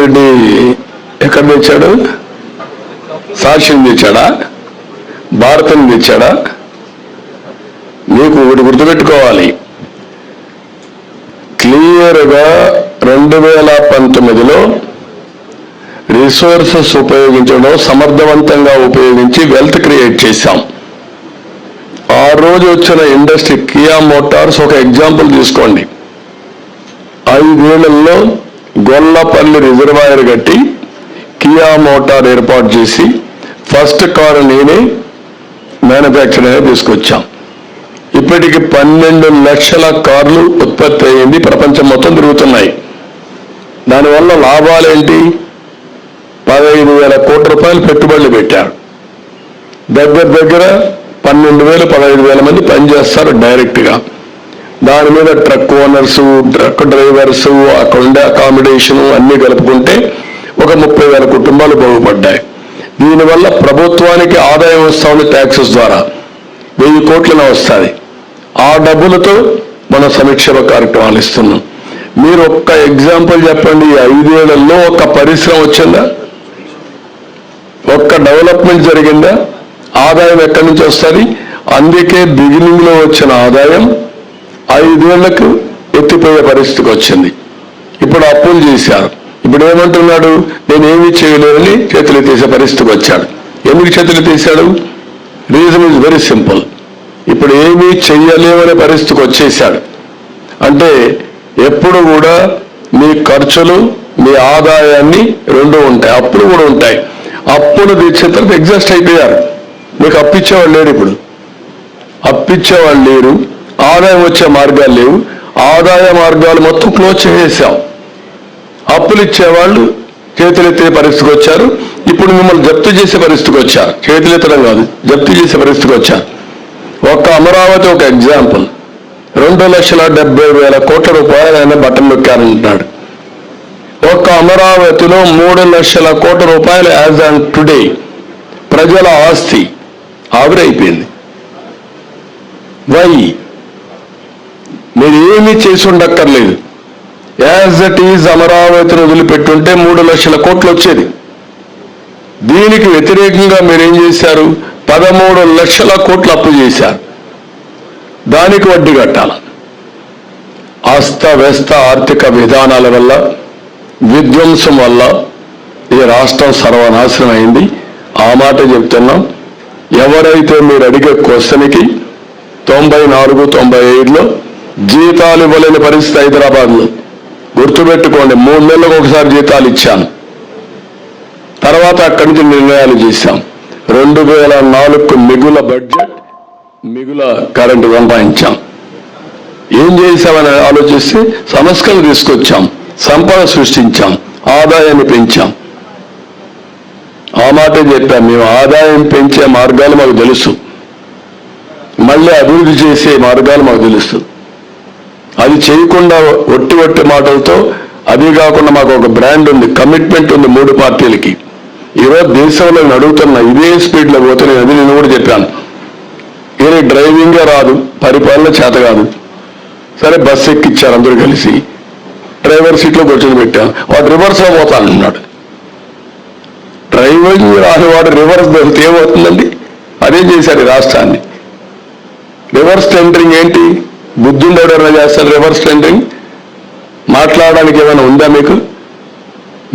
రెడ్డి ఎక్కడ తెచ్చాడు? సాక్ష్యం తెచ్చాడా? భారతం తెచ్చాడా? మీకు ఒకటి గుర్తుపెట్టుకోవాలి. క్లియర్గా రెండు వేల పంతొమ్మిదిలో రిసోర్సెస్ ఉపయోగించడం సమర్థవంతంగా ఉపయోగించి వెల్త్ క్రియేట్ చేశాం. ఆ రోజు వచ్చిన ఇండస్ట్రీ కియా మోటార్స్ ఒక ఎగ్జాంపుల్ తీసుకోండి. ఐదేళ్ళలో గొల్లపల్లి రిజర్వాయర్ కట్టి కియా మోటార్ ఏర్పాటు చేసి ఫస్ట్ కారు నేనే మ్యానుఫ్యాక్చరింగ్ తీసుకొచ్చాం. ఇప్పటికి పన్నెండు లక్షల కార్లు ఉత్పత్తి అయ్యింది. ప్రపంచం మొత్తం తిరుగుతున్నాయి. దానివల్ల లాభాలేంటి పదహైదు వేల కోట్ల రూపాయలు పెట్టుబడులు పెట్టారు దగ్గర దగ్గర పన్నెండు వేలు పదహైదు వేల మంది పనిచేస్తారు డైరెక్ట్గా. దాని మీద ట్రక్ ఓనర్స్ ట్రక్ డ్రైవర్స్ అక్కడ ఉండే అకామిడేషన్ అన్ని కలుపుకుంటే ఒక ముప్పై వేల కుటుంబాలు బాగుపడ్డాయి. దీనివల్ల ప్రభుత్వానికి ఆదాయం వస్తుంది ట్యాక్సెస్ ద్వారా. వెయ్యి కోట్లన వస్తుంది. ఆ డబ్బులతో మనం సంక్షేమ కార్యక్రమాలు ఇస్తున్నాం. మీరు ఒక్క ఎగ్జాంపుల్ చెప్పండి ఐదేళ్ళలో ఒక పరిశ్రమ వచ్చిందా? ఒక్క డెవలప్మెంట్ జరిగిందా? ఆదాయం ఎక్కడి నుంచి వస్తుంది? అందుకే బిగినింగ్లో వచ్చిన ఆదాయం ఐదేళ్ళకు ఎత్తిపోయే పరిస్థితికి వచ్చింది. ఇప్పుడు అప్పులు చేశారు. ఇప్పుడు ఏమంటున్నాడు? నేనేమి చేయలేదని చేతులు తీసే పరిస్థితికి వచ్చాడు. ఎందుకు చేతులు తీశాడు? Reason is very simple. ఇప్పుడు ఏమీ చెయ్యలేమనే పరిస్థితికి వచ్చేసాడు అంటే ఎప్పుడు కూడా మీ ఖర్చులు మీ ఆదాయాన్ని రెండు ఉంటాయి. అప్పులు కూడా ఉంటాయి. అప్పులు తెచ్చిన తర్వాత ఎగ్జాస్ట్ అయిపోయారు. మీకు అప్పిచ్చేవాళ్ళు లేరు ఇప్పుడు. అప్పిచ్చేవాళ్ళు లేరు. ఆదాయం వచ్చే మార్గాలు లేవు. ఆదాయ మార్గాలు మొత్తం క్లోజ్ చేసేసాం. అప్పులు ఇచ్చేవాళ్ళు చేతులెత్తే పరిస్థితికి వచ్చారు. ఇప్పుడు మిమ్మల్ని జప్తు చేసే పరిస్థితికి వచ్చారు. చేతులెత్తడం కాదు జప్తు చేసే పరిస్థితికి వచ్చారు. ఒక్క అమరావతి ఒక ఎగ్జాంపుల్. రెండు లక్షల డెబ్బై వేల కోట్ల రూపాయలు ఆయన బట్టలు నొక్కారంటున్నాడు. ఒక్క అమరావతిలో మూడు లక్షల కోట్ల రూపాయలు యాజ్ ఆన్ టుడే. ప్రజల ఆస్తి ఆవిరైపోయింది. వై? మీరు ఏమీ చేసి ఉండక్కర్లేదు యాజ్ దట్ ఈజ్ అమరావతిని వదిలిపెట్టుంటే మూడు లక్షల కోట్లు వచ్చేది దీనికి వ్యతిరేకంగా మీరు ఏం చేశారు? పదమూడు లక్షల కోట్లు అప్పు చేశారు. దానికి వడ్డీ కట్టాల. అస్తవ్యస్త ఆర్థిక విధానాల వల్ల విధ్వంసం వల్ల ఈ రాష్ట్రం సర్వనాశనం అయింది ఆ మాట చెప్తున్నాం. ఎవరైతే మీరు అడిగే క్వశ్చన్కి తొంభై నాలుగు తొంభై ఐదులో జీతాలు ఇవ్వలేని పరిస్థితి హైదరాబాద్లో. గుర్తుపెట్టుకోండి మూడు నెలలకు ఒకసారి జీతాలు ఇచ్చాను. తర్వాత అక్కడి నుంచి నిర్ణయాలు చేశాం. రెండు వేల నాలుగు మిగుల బడ్జెట్ మిగుల కరెంటు సంపాదించాం. ఏం చేశామని ఆలోచిస్తే సంస్కరణ తీసుకొచ్చాం సంపద సృష్టించాం ఆదాయాన్ని పెంచాం. ఆ మాటే చెప్పాం మేము ఆదాయం పెంచే మార్గాలు మాకు తెలుసు. మళ్ళీ అభివృద్ధి చేసే మార్గాలు మాకు తెలుస్తుంది అది చేయకుండా ఒట్టి ఒట్టి మాటలతో అది కాకుండా మాకు ఒక బ్రాండ్ ఉంది కమిట్మెంట్ ఉంది మూడు పార్టీలకి. ఈరోజు దేశంలో నడుగుతున్న ఇదే స్పీడ్లో పోతే నేను అది నేను కూడా చెప్పాను. ఈయన డ్రైవింగే రాదు పరిపాలన చేత కాదు. సరే బస్సు ఎక్కిచ్చారు అందరూ కలిసి. డ్రైవర్ సీట్లో కూర్చొని పెట్టాను వాడు రివర్స్లో పోతానన్నాడు డ్రైవింగ్ రాని వాడు రివర్స్ దొరికితే ఏమవుతుందండి? అదే చేశారు రాష్ట్రాన్ని. రివర్స్ టెండరింగ్ ఏంటి? బుద్ధుండేవాడు ఎవరైనా చేస్తారు రివర్స్ ట్రెండింగ్ మాట్లాడడానికి ఏమైనా ఉందా మీకు?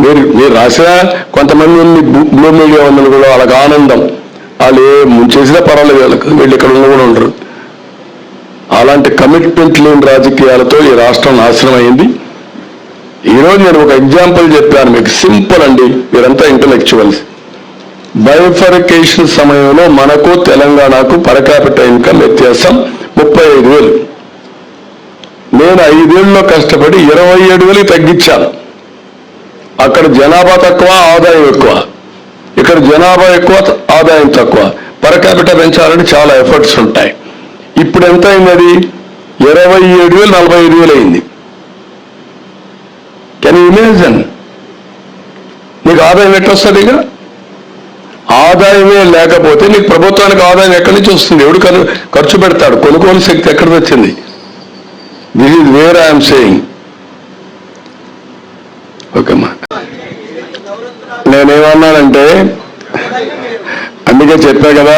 మీరు మీరు రాసిన కొంతమంది ఉంది బ్లూ- మీడియా ఉందని కూడా వాళ్ళకి ఆనందం. వాళ్ళు ఏ చేసినా పర్వాలేదు వాళ్ళకి. వీళ్ళు ఇక్కడ ఉన్న కూడా ఉండరు. అలాంటి కమిట్మెంట్ లేని రాజకీయాలతో ఈ రాష్ట్రం నాశనం అయింది ఈరోజు నేను ఒక ఎగ్జాంపుల్ చెప్పాను మీకు. సింపుల్ అండి. మీరంతా ఇంటలెక్చువల్స్ బయోఫరికేషన్ సమయంలో మనకు తెలంగాణకు పరకాపిట ఇన్కమ్ వ్యత్యాసం ముప్పై ఐదు వేలు. నేను ఐదేళ్ళలో కష్టపడి ఇరవై ఏడు వేలు తగ్గించాను. అక్కడ జనాభా తక్కువ ఆదాయం ఎక్కువ. ఇక్కడ జనాభా ఎక్కువ ఆదాయం తక్కువ. పరకాపిట పెంచాలని చాలా ఎఫర్ట్స్ ఉంటాయి. ఇప్పుడు ఎంత అయింది అది ఇరవై ఏడు వేలు నలభై ఐదు వేలు అయింది. కెన్ ఇమేజన్ నీకు ఆదాయం ఎట్లొస్తుంది ఇక? ఆదాయమే లేకపోతే నీకు ప్రభుత్వానికి ఆదాయం ఎక్కడి నుంచి వస్తుంది? ఎవడు ఖర్చు పెడతాడు? కొనుగోలు శక్తి ఎక్కడ వచ్చింది? This is where I'm saying ఓకేమ్మా నేనేమన్నానంటే అందుకే చెప్పా కదా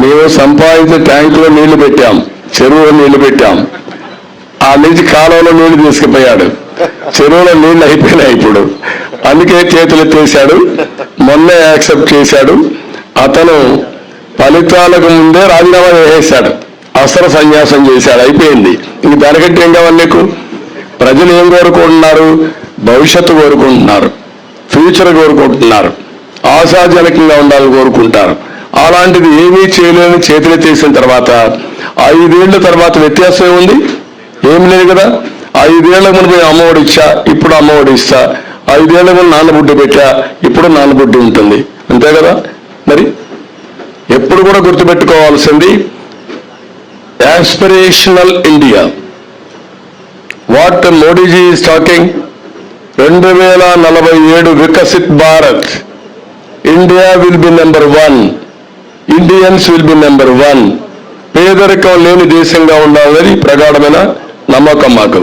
మేము సంపాదించే ట్యాంకులో నీళ్ళు పెట్టాం చెరువులో నీళ్ళు పెట్టాం. ఆ నుంచి కాలంలో నీళ్ళు తీసుకుపోయాడు. చెరువులో నీళ్ళు అయిపోయినాయి ఇప్పుడు. అందుకే చేతులు ఎత్తేసాడు మొన్న యాక్సెప్ట్ చేశాడు. అతను ఫలితాలకు ముందే రాజీనామా వేసేశాడు అస్త్ర సన్యాసం చేశాడు అయిపోయింది. ఇంక దానికంటే ఏం కావాలి నీకు? ప్రజలు ఏం కోరుకుంటున్నారు? భవిష్యత్తు కోరుకుంటున్నారు. ఫ్యూచర్ కోరుకుంటున్నారు. ఆశాజనకంగా ఉండాలని కోరుకుంటారు. అలాంటిది ఏమీ చేయలేని చేతులెత్తేసిన తర్వాత ఐదేళ్ళ తర్వాత వ్యత్యాసం ఏముంది? ఏం లేదు కదా. ఐదేళ్ళ ముందు నేను అమ్మఒడి ఇచ్చా ఇప్పుడు అమ్మఒడి ఇస్తా. ఐదేళ్ళ ముందు నాన్నబుడ్డి పెట్టా ఇప్పుడు నాన్నబుడ్డి ఉంటుంది. అంతే కదా? మరి ఎప్పుడు కూడా గుర్తుపెట్టుకోవాల్సింది aspirational India what Modiji is talking రెండు వేల నలభై ఏడు Viksit Bharat. India will be number one Indians will be number one పేదరికం లేని దేశంగా ఉండాలని ప్రగాఢమైన నమ్మకం మాకు.